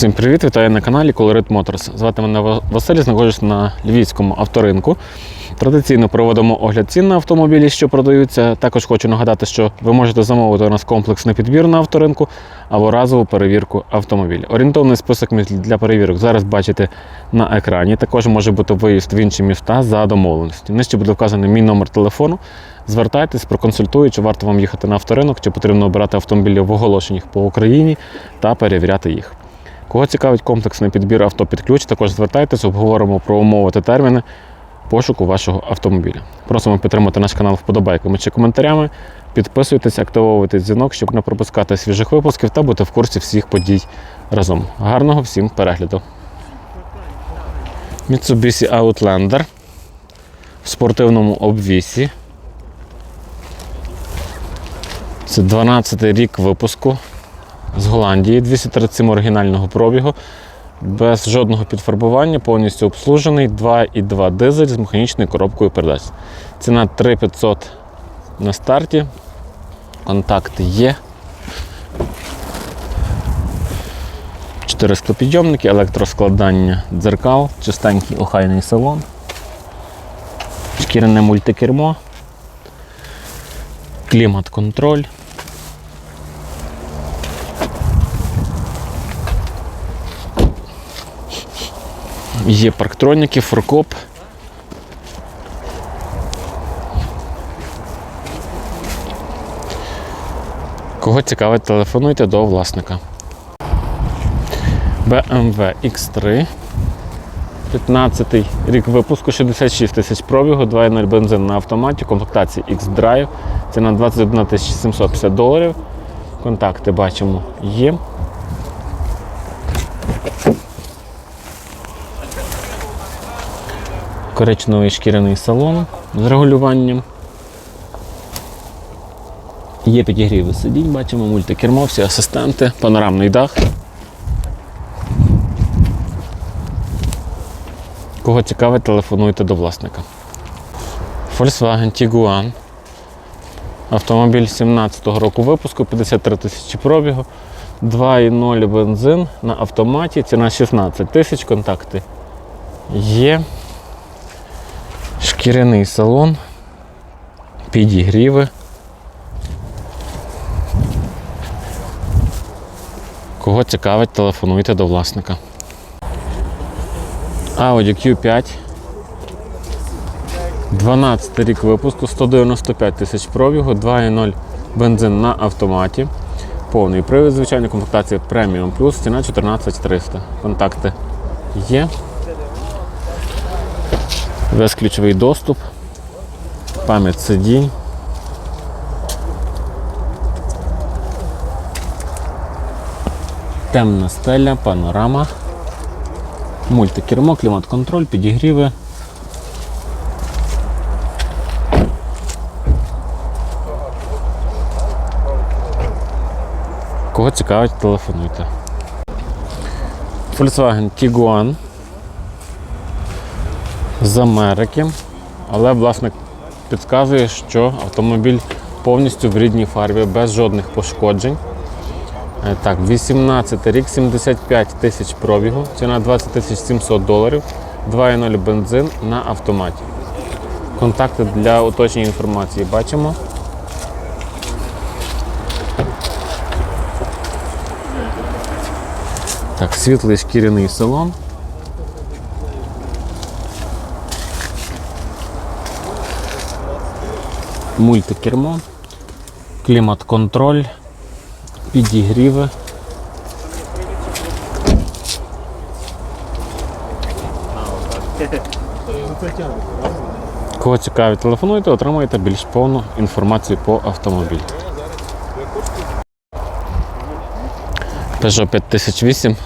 Всім привіт, вітаю на каналі Colorit Motors. Звати мене Василь, знаходжусь на львівському авторинку. Традиційно проводимо огляд цін на автомобілі, що продаються. Також хочу нагадати, що ви можете замовити у нас комплексний підбір на авторинку або разову перевірку автомобіля. Орієнтовний список для перевірок зараз бачите на екрані. Також може бути виїзд в інші міста за домовленістю. Нижче буде вказаний мій номер телефону. Звертайтесь, проконсультую, чи варто вам їхати на авторинок, чи потрібно обирати автомобілі в оголошеннях по Україні та перевіряти їх. Кого цікавить комплексний підбір авто під ключ, також звертайтесь, обговоримо про умови та терміни пошуку вашого автомобіля. Просимо підтримати наш канал вподобайками чи коментарями. Підписуйтесь, активовуйте дзвінок, щоб не пропускати свіжих випусків та бути в курсі всіх подій разом. Гарного всім перегляду! Mitsubishi Outlander в спортивному обвісі. Це 12 й рік випуску з Голландії, 237 оригінального пробігу, без жодного підфарбування, повністю обслужений, 2,2 дизель з механічною коробкою передач. Ціна 3500 на старті. Контакти є. Чотири склопідйомники, електроскладання дзеркал, чистенький охайний салон, шкіряне мультикермо, клімат-контроль. Є парктроніки, форкоп. Кого цікавить, телефонуйте до власника. BMW X3. 15-й рік випуску, 66 тисяч пробігу, 2.0 бензин на автоматі, комплектації X-Drive. Ціна 21 750 доларів. Контакти бачимо є. Коричневий шкіряний салон з регулюванням. Є підігріви сидінь, бачимо, мультикермо, всі асистенти, панорамний дах. Кого цікавить, телефонуйте до власника. Volkswagen Tiguan. Автомобіль 17-го року випуску, 53 тисячі пробігу, 2,0 бензин на автоматі, ціна 16 тисяч, контакти є. Шкіряний салон, підігріви. Кого цікавить, телефонуйте до власника. Audi Q5. 12 рік випуску, 195 тисяч пробігу, 2,0 бензин на автоматі. Повний привід, звичайно, комплектація Premium Plus, ціна 14300. Контакти є. Безключовий доступ, пам'ять сидінь. Темна стеля, панорама, мультикермо, клімат-контроль, підігріви. Кого цікавить, телефонуйте. Volkswagen Tiguan з Америки, але власник підказує, що автомобіль повністю в рідній фарбі, без жодних пошкоджень. Е, Так, 18 рік, 75 тисяч пробігу, ціна 20 тисяч 700 доларів, 2,0 бензин на автоматі. Контакти для уточнення інформації бачимо. Так, світлий шкіряний салон. Мультикермо, клімат-контроль, підігріви. Кого цікавить, телефонуйте, отримаєте більш повну інформацію по автомобілю. Peugeot 5008.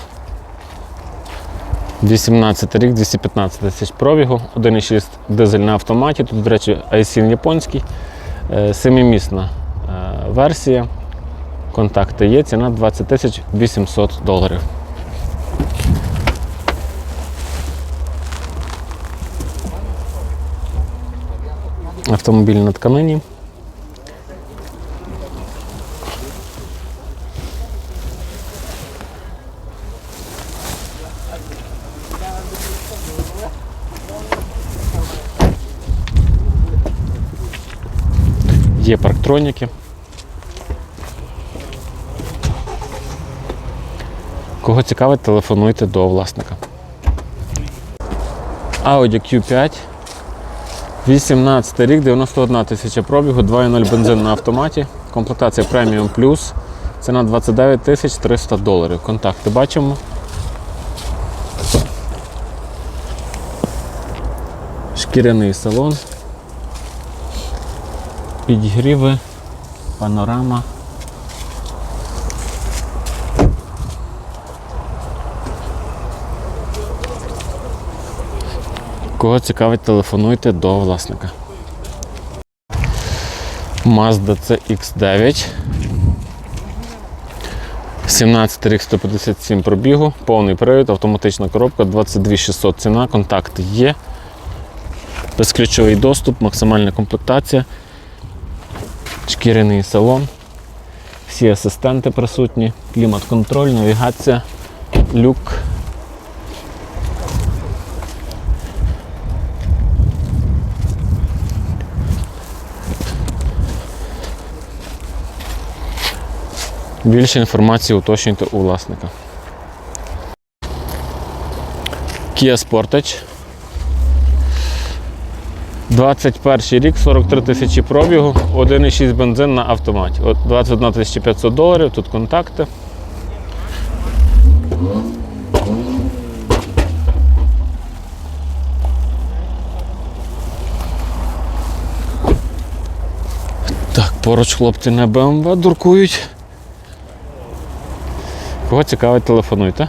18 рік, 215 тисяч пробігу, 1,6 дизель на автоматі. Тут, до речі, айсін японський, семимісна е, версія. Контакти є, ціна 20 тисяч 800 доларів. Автомобіль на тканині. Є. Кого цікавить, телефонуйте до власника. Audi Q5. 18 рік, 91 тисяча пробігу, 2.0 бензин на автоматі. Комплектація Premium Plus. Ціна 29 тисяч 300 доларів. Контакти бачимо. Шкіряний салон. Підігріви, панорама. Кого цікавить, телефонуйте до власника. Mazda CX9. 17 рік 157 пробігу, повний привід, автоматична коробка, 22 600 ціна, контакти є. Безключовий доступ, максимальна комплектація, шкіряний салон, всі асистенти присутні, клімат-контроль, навігація, люк. Більше інформації уточнюйте у власника. Kia Sportage. 21 рік, 43 тисячі пробігу, 1,6 бензин на автоматі. От 21 500 доларів, тут контакти. Так, поруч хлопці на БМВ дуркують. Кого цікавить, телефонуйте.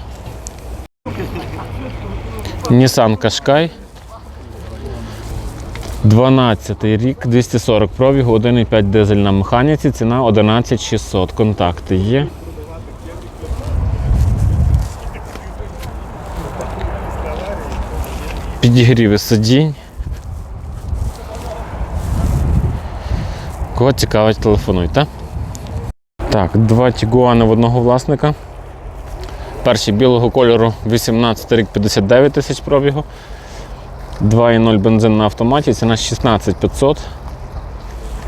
Nissan Qashqai. 12 рік, 240 пробігу, 1,5 дизель на механіці, ціна 11600. Контакти є. Підігріви сидінь. Кого цікавить, телефонуйте. Так, два тігуани в одного власника. Перший білого кольору 18 рік 59 тисяч пробігу. 2,0 бензин на автоматі, ціна 16 500.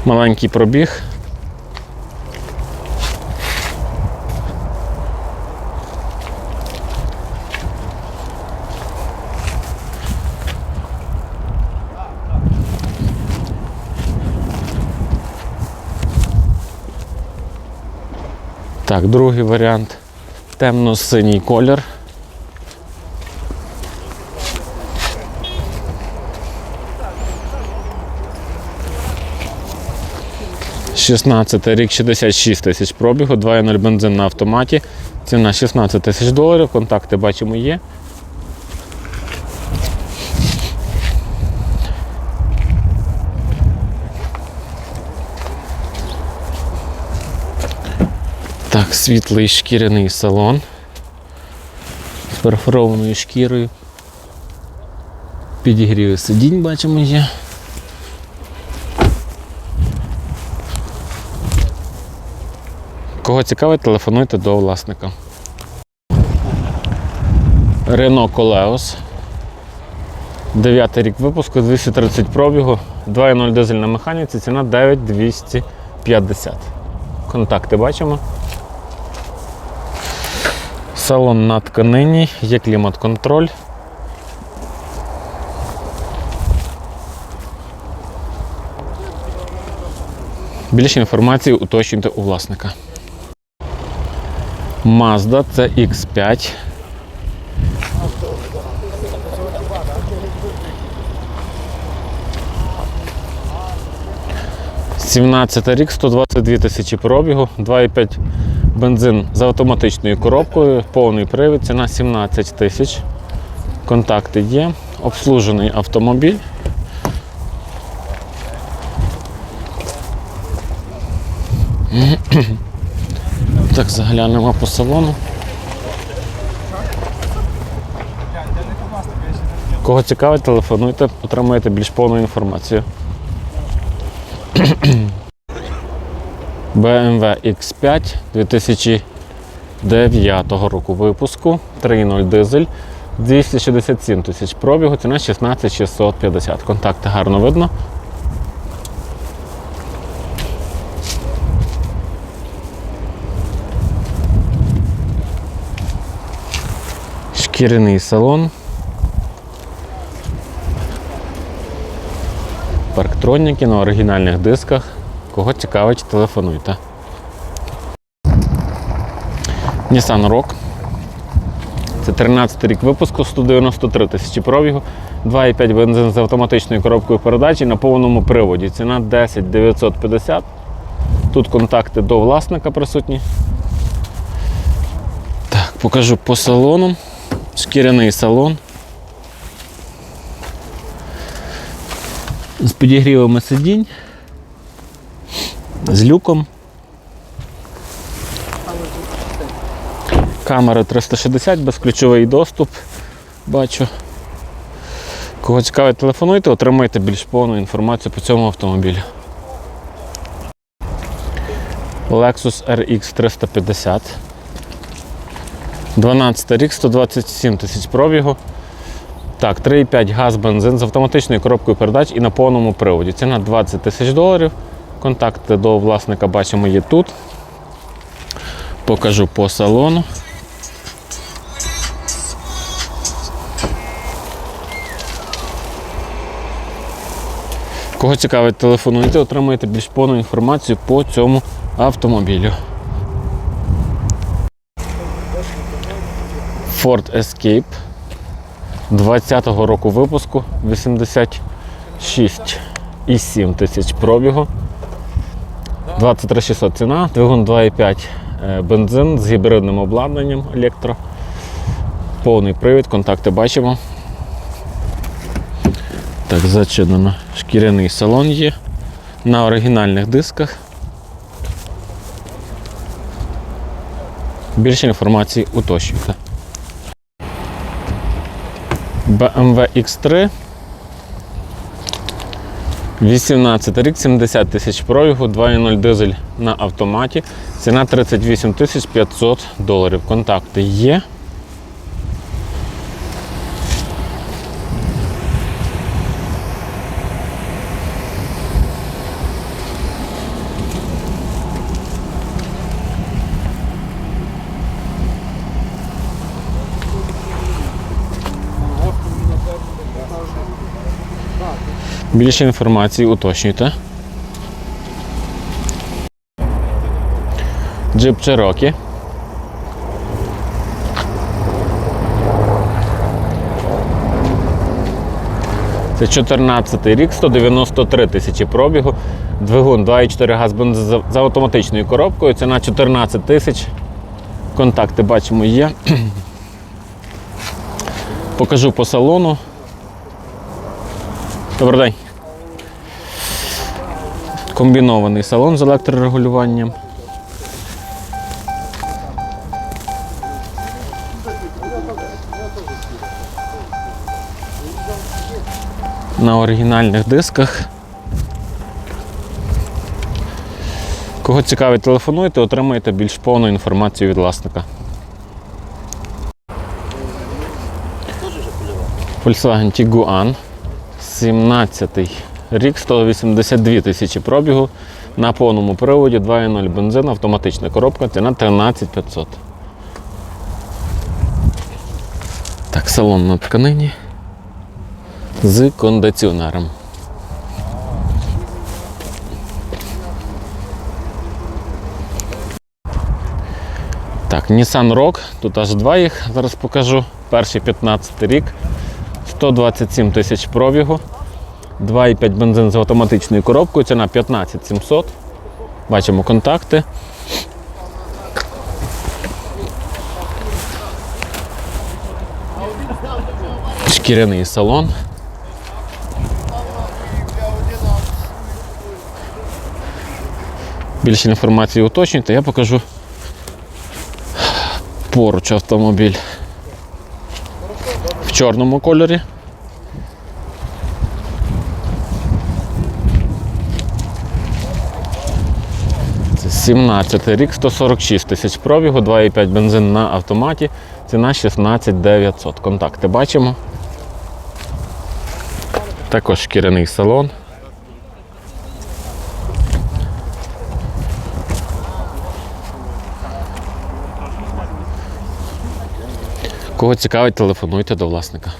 Маленький пробіг. Так, другий варіант темно-синій колір. Шістнадцятий рік 66 тисяч пробігу, 2.0 бензин на автоматі. Ціна 16 тисяч доларів, контакти бачимо є. Так, світлий шкіряний салон з перфорованою шкірою. Підігріви сидінь бачимо є. Кого цікавить, телефонуйте до власника. Renault Coleos. 9 рік випуску, 230 пробігу, 2.0 дизель на механіці, ціна 9250. Контакти бачимо. Салон на тканині, є клімат-контроль. Більше інформації уточнюйте у власника. Mazda CX5. Сімнадцятий рік, 122 тисячі пробігу, 2,5 бензин з автоматичною коробкою, повний привід, ціна 17 тисяч. Контакти є, обслужений автомобіль. Так, заглянемо по салону. Кого цікавить, телефонуйте, отримаєте більш повну інформацію. BMW X5 2009 року випуску, 3.0 дизель, 267 тисяч пробігу, ціна 16 650. Контакти гарно видно. Шкіряний салон. Парктроніки на оригінальних дисках. Кого цікавить, телефонуйте. Nissan Rock. Це 13 рік випуску, 193 тисячі пробігу, 2,5 бензин з автоматичною коробкою передач і на повному приводі. Ціна 10 950. Тут контакти до власника присутні. Так, покажу по салону. Шкіряний салон. З підігрівами сидінь. З люком. Камера 360, безключовий доступ. Бачу. Кого цікавить, телефонуйте, отримайте більш повну інформацію по цьому автомобілю. Lexus RX 350. 12 рік, 127 тисяч пробігу. Так, 3,5 газ, бензин з автоматичною коробкою передач і на повному приводі. Ціна 20 тисяч доларів. Контакти до власника бачимо є тут. Покажу по салону. Кого цікавить, телефонуйте, отримаєте більш повну інформацію по цьому автомобілю. Ford Escape 20-го року випуску 86,7 тисяч пробігу. 23 600 ціна, двигун 2,5 е, бензин з гібридним обладнанням електро. Повний привід, контакти бачимо. Так, зачинено. Шкіряний салон є на оригінальних дисках. Більше інформації уточнюйте. BMW X3. 18 рік, 70 тисяч пробігу, 2.0 дизель на автоматі. Ціна 38 тисяч 500 доларів. Контакти є. Більше інформації уточнюйте. Джип Cherokee. Це 14 рік, 193 тисячі пробігу. Двигун 2,4 газ бензин з- з автоматичною коробкою. Ціна 14 тисяч. Контакти бачимо є. Покажу по салону. Добрий день. Комбінований салон з електрорегулюванням. На оригінальних дисках. Кого цікавить, телефонуйте, отримаєте більш повну інформацію від власника. Volkswagen Tiguan. 17 рік, 182 тисячі пробігу. На повному приводі 2.0 бензин, автоматична коробка, ціна 13 500. Так, салон на тканині з кондиціонером. Так, Nissan Rock, тут аж два їх, зараз покажу. Перший 15 рік, 127 тисяч пробігу, 2,5 бензин з автоматичною коробкою, ціна 15 700. Бачимо контакти. Шкіряний салон. Більше інформації уточнюйте, я покажу поруч автомобіль в чорному кольорі. 17 рік, 146 тисяч пробігу, 2,5 бензин на автоматі. Ціна 16 900. Контакти бачимо. Також шкіряний салон. Кого цікавить, телефонуйте до власника.